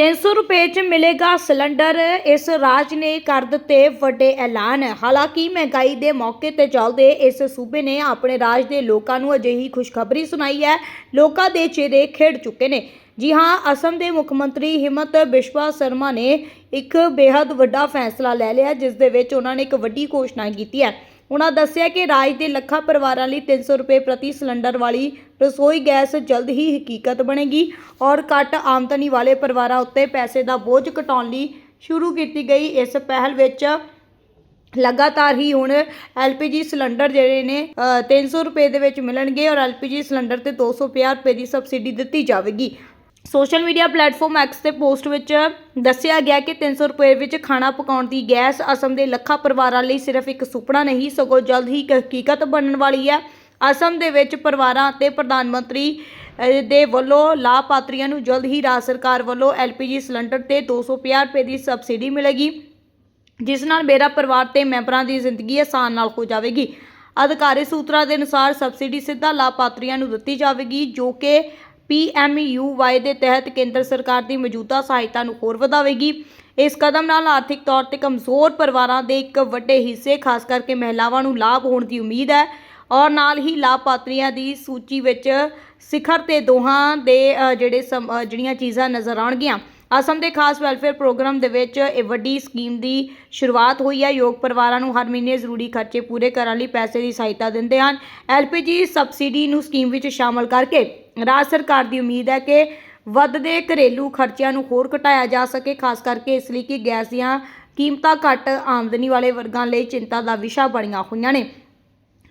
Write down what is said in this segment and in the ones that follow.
300 ਰੁਪਏ 'ਚ ਮਿਲੇਗਾ ਸਿਲੰਡਰ। ਇਸ ਰਾਜ ਨੇ ਕਰ ਦਿੱਤੇ ਵੱਡੇ ਐਲਾਨ। ਹਾਲਾਂਕਿ ਮਹਿੰਗਾਈ ਦੇ ਮੌਕੇ ਤੇ ਚੱਲਦੇ ਇਸ ਸੂਬੇ ਨੇ ਆਪਣੇ ਰਾਜ ਦੇ ਲੋਕਾਂ ਨੂੰ ਅਜਿਹੀ ਖੁਸ਼ਖਬਰੀ ਸੁਣਾਈ ਹੈ। ਲੋਕਾਂ ਦੇ ਚਿਹਰੇ ਖੇਡ ਚੁੱਕੇ ਨੇ। ਜੀ ਹਾਂ, ਅਸਮ ਦੇ ਮੁੱਖ ਮੰਤਰੀ ਹਿਮਤ ਬਿਸ਼ਵਾ ਸ਼ਰਮਾ ਨੇ ਇੱਕ ਬੇहद ਵੱਡਾ ਫੈਸਲਾ ਲੈ ਲਿਆ, ਜਿਸ ਦੇ ਵਿੱਚ ਉਹਨਾਂ ਨੇ ਇੱਕ ਵੱਡੀ ਘੋਸ਼ਣਾ ਕੀਤੀ ਹੈ। ਉਹਨਾਂ ਦੱਸਿਆ ਕਿ ਰਾਜ ਦੇ ਲੱਖਾਂ ਪਰਿਵਾਰਾਂ ਲਈ 300 ਰੁਪਏ ਪ੍ਰਤੀ ਸਿਲੰਡਰ ਵਾਲੀ ਰਸੋਈ ਗੈਸ ਜਲਦ ਹੀ ਹਕੀਕਤ ਬਣੇਗੀ ਔਰ ਘੱਟ ਆਮਦਨੀ ਵਾਲੇ ਪਰਿਵਾਰਾਂ ਉੱਤੇ ਪੈਸੇ ਦਾ ਬੋਝ ਘਟਾਉਣ ਲਈ ਸ਼ੁਰੂ ਕੀਤੀ ਗਈ। ਇਸ ਪਹਿਲ ਵਿੱਚ ਲਗਾਤਾਰ ਹੀ ਹੁਣ LPG ਸਿਲੰਡਰ ਜਿਹੜੇ ਨੇ ਅ, 300 ਰੁਪਏ ਦੇ ਵਿੱਚ ਮਿਲਣਗੇ ਔਰ LPG ਸਿਲੰਡਰ ਤੇ 250 ਰੁਪਏ ਦੀ ਸਬਸਿਡੀ ਦਿੱਤੀ ਜਾਵੇਗੀ। ਸੋਸ਼ਲ ਮੀਡੀਆ ਪਲੇਟਫਾਰਮ ਐਕਸ ਤੇ ਪੋਸਟ ਵਿੱਚ ਦੱਸਿਆ ਗਿਆ ਕਿ 300 ਰੁਪਏ ਵਿੱਚ ਖਾਣਾ ਪਕਾਉਣ ਦੀ ਗੈਸ ਅਸਮ ਦੇ ਲੱਖਾਂ ਪਰਿਵਾਰਾਂ ਲਈ ਸਿਰਫ ਇੱਕ ਸੁਪਨਾ ਨਹੀਂ, ਸਗੋਂ ਜਲਦ ਹੀ ਇੱਕ ਹਕੀਕਤ ਬਣਨ ਵਾਲੀ ਹੈ। ਅਸਮ ਦੇ ਵਿੱਚ ਪਰਿਵਾਰਾਂ ਅਤੇ ਪ੍ਰਧਾਨ ਮੰਤਰੀ ਦੇ ਵੱਲੋਂ ਲਾਭਪਾਤਰੀਆਂ ਨੂੰ ਜਲਦ ਹੀ ਰਾਜ ਸਰਕਾਰ ਵੱਲੋਂ LPG ਸਿਲੰਡਰ ਤੇ 250 ਰੁਪਏ ਦੀ ਸਬਸਿਡੀ ਮਿਲੇਗੀ, ਜਿਸ ਨਾਲ ਮੇਰਾ ਪਰਿਵਾਰ ਤੇ ਮੈਂਬਰਾਂ ਦੀ ਜ਼ਿੰਦਗੀ ਆਸਾਨ ਨਾਲ ਹੋ ਜਾਵੇਗੀ। ਅਧਿਕਾਰੀ ਸੂਤਰਾਂ ਦੇ ਅਨੁਸਾਰ ਸਬਸਿਡੀ ਸਿੱਧਾ ਲਾਭਪਾਤਰੀਆਂ ਨੂੰ ਦਿੱਤੀ ਜਾਵੇਗੀ, ਜੋ ਕਿ PMUY ਦੇ ਤਹਿਤ ਕੇਂਦਰ ਸਰਕਾਰ ਦੀ ਮੌਜੂਦਾ ਸਹਾਇਤਾ ਨੂੰ ਹੋਰ ਵਧਾਵੇਗੀ। ਇਸ ਕਦਮ ਨਾਲ ਆਰਥਿਕ ਤੌਰ ਤੇ ਕਮਜ਼ੋਰ ਪਰਿਵਾਰਾਂ ਦੇ ਇੱਕ ਵੱਡੇ ਹਿੱਸੇ, ਖਾਸ ਕਰਕੇ ਮਹਿਲਾਵਾਂ ਨੂੰ ਲਾਭ ਹੋਣ ਦੀ ਉਮੀਦ ਹੈ ਔਰ ਨਾਲ ਹੀ ਲਾਭਪਾਤਰੀਆਂ ਦੀ ਸੂਚੀ ਵਿੱਚ ਸਿਖਰ ਤੇ ਦੋਹਾਂ ਦੇ ਜਿਹੜੇ ਸਮ- ਜਿਹੜੀਆਂ ਚੀਜ਼ਾਂ ਨਜ਼ਰ ਆਉਣਗੀਆਂ। ਅਸਮ ਦੇ ਖਾਸ ਵੈਲਫੇਅਰ ਪ੍ਰੋਗਰਾਮ ਦੇ ਵਿੱਚ ਇਹ ਵੱਡੀ ਸਕੀਮ ਦੀ ਸ਼ੁਰੂਆਤ ਹੋਈ ਹੈ। ਯੋਗ ਪਰਿਵਾਰਾਂ ਨੂੰ ਹਰ ਮਹੀਨੇ ਜ਼ਰੂਰੀ ਖਰਚੇ ਪੂਰੇ ਕਰਨ ਲਈ ਪੈਸੇ ਦੀ ਸਹਾਇਤਾ ਦਿੰਦੇ ਹਨ। ਐਲਪੀਜੀ ਸਬਸਿਡੀ ਨੂੰ ਸਕੀਮ ਵਿੱਚ ਸ਼ਾਮਲ ਕਰਕੇ ਰਾਜ ਸਰਕਾਰ ਦੀ ਉਮੀਦ ਹੈ ਕਿ ਵੱਧਦੇ ਘਰੇਲੂ ਖਰਚਿਆਂ ਨੂੰ ਹੋਰ ਘਟਾਇਆ ਜਾ ਸਕੇ, ਖਾਸ ਕਰਕੇ ਇਸ ਲਈ ਕਿ ਗੈਸ ਦੀਆਂ ਕੀਮਤਾਂ ਘੱਟ ਆਮਦਨੀ ਵਾਲੇ ਵਰਗਾਂ ਲਈ ਚਿੰਤਾ ਦਾ ਵਿਸ਼ਾ ਬਣੀਆਂ ਹੋਈਆਂ ਨੇ।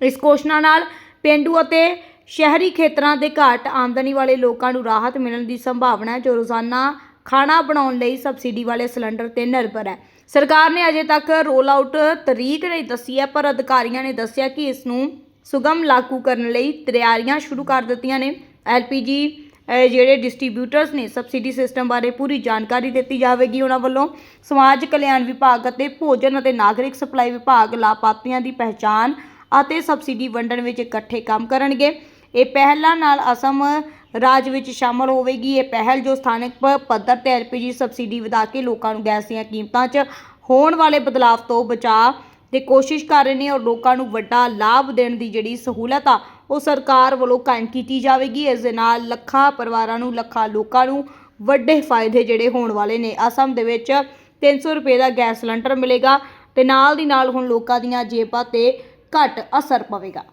ਇਸ ਘੋਸ਼ਣਾ ਨਾਲ ਪਿੰਡੂ ਅਤੇ ਸ਼ਹਿਰੀ ਖੇਤਰਾਂ ਦੇ ਘੱਟ ਆਮਦਨੀ ਵਾਲੇ ਲੋਕਾਂ ਨੂੰ ਰਾਹਤ ਮਿਲਣ ਦੀ ਸੰਭਾਵਨਾ ਹੈ, ਜੋ ਰੋਜ਼ਾਨਾ ਖਾਣਾ ਬਣਾਉਣ ਲਈ ਸਬਸਿਡੀ ਵਾਲੇ ਸਿਲੰਡਰ ਤੇ ਨਿਰਭਰ ਹੈ। ਸਰਕਾਰ ਨੇ ਅਜੇ ਤੱਕ ਰੋਲ ਆਊਟ ਤਰੀਕ ਨਹੀਂ ਦੱਸੀ ਹੈ, ਪਰ ਅਧਿਕਾਰੀਆਂ ਨੇ ਦੱਸਿਆ ਕਿ ਇਸ ਨੂੰ ਸੁਗਮ ਲਾਗੂ ਕਰਨ ਲਈ ਤਿਆਰੀਆਂ ਸ਼ੁਰੂ ਕਰ ਦਿੱਤੀਆਂ ਨੇ। ਐਲਪੀਜੀ ਜਿਹੜੇ ਡਿਸਟ੍ਰੀਬਿਊਟਰਸ ਨੇ, ਸਬਸਿਡੀ ਸਿਸਟਮ ਬਾਰੇ ਪੂਰੀ ਜਾਣਕਾਰੀ ਦਿੱਤੀ ਜਾਵੇਗੀ ਉਹਨਾਂ ਵੱਲੋਂ। ਸਮਾਜ ਕਲਿਆਣ ਵਿਭਾਗ ਅਤੇ ਭੋਜਨ ਅਤੇ ਨਾਗਰਿਕ ਸਪਲਾਈ ਵਿਭਾਗ ਲਾਭਪਾਤਰੀਆਂ ਦੀ ਪਹਿਚਾਣ ਅਤੇ ਸਬਸਿਡੀ ਵੰਡਣ ਵਿੱਚ ਇਕੱਠੇ ਕੰਮ ਕਰਨਗੇ। ਇਹ ਪਹਿਲਾਂ ਨਾਲ ਅਸਮ ਰਾਜ ਵਿੱਚ ਸ਼ਾਮਲ ਹੋਵੇਗੀ। ਇਹ ਪਹਿਲ ਜੋ ਸਥਾਨਕ ਪੱਧਰ ਤੇ ਐਲਪੀਜੀ ਸਬਸਿਡੀ ਵਧਾ ਕੇ ਲੋਕਾਂ ਨੂੰ ਗੈਸ ਦੀਆਂ ਕੀਮਤਾਂ 'ਚ ਹੋਣ ਵਾਲੇ ਬਦਲਾਅ ਤੋਂ ਬਚਾਅ ਤੇ ਕੋਸ਼ਿਸ਼ ਕਰ ਰਹੇ ਨੇ ਔਰ ਲੋਕਾਂ ਨੂੰ ਵੱਡਾ ਲਾਭ ਦੇਣ ਦੀ ਜਿਹੜੀ ਸਹੂਲਤ ਆ, ਉਹ ਸਰਕਾਰ ਵੱਲੋਂ ਕਾਇਮ ਕੀਤੀ ਜਾਵੇਗੀ। ਇਸ ਦੇ ਨਾਲ ਲੱਖਾਂ ਪਰਿਵਾਰਾਂ ਨੂੰ, ਲੱਖਾਂ ਲੋਕਾਂ ਨੂੰ ਵੱਡੇ ਫਾਇਦੇ ਜਿਹੜੇ ਹੋਣ ਵਾਲੇ ਨੇ। ਅਸਮ ਦੇ ਵਿੱਚ 300 ਰੁਪਏ ਦਾ ਗੈਸ ਸਿਲੰਡਰ ਮਿਲੇਗਾ ਤੇ ਨਾਲ ਦੀ ਨਾਲ ਹੁਣ ਲੋਕਾਂ ਦੀਆਂ ਜੇਬਾਂ ਤੇ ਘੱਟ ਅਸਰ ਪਵੇਗਾ।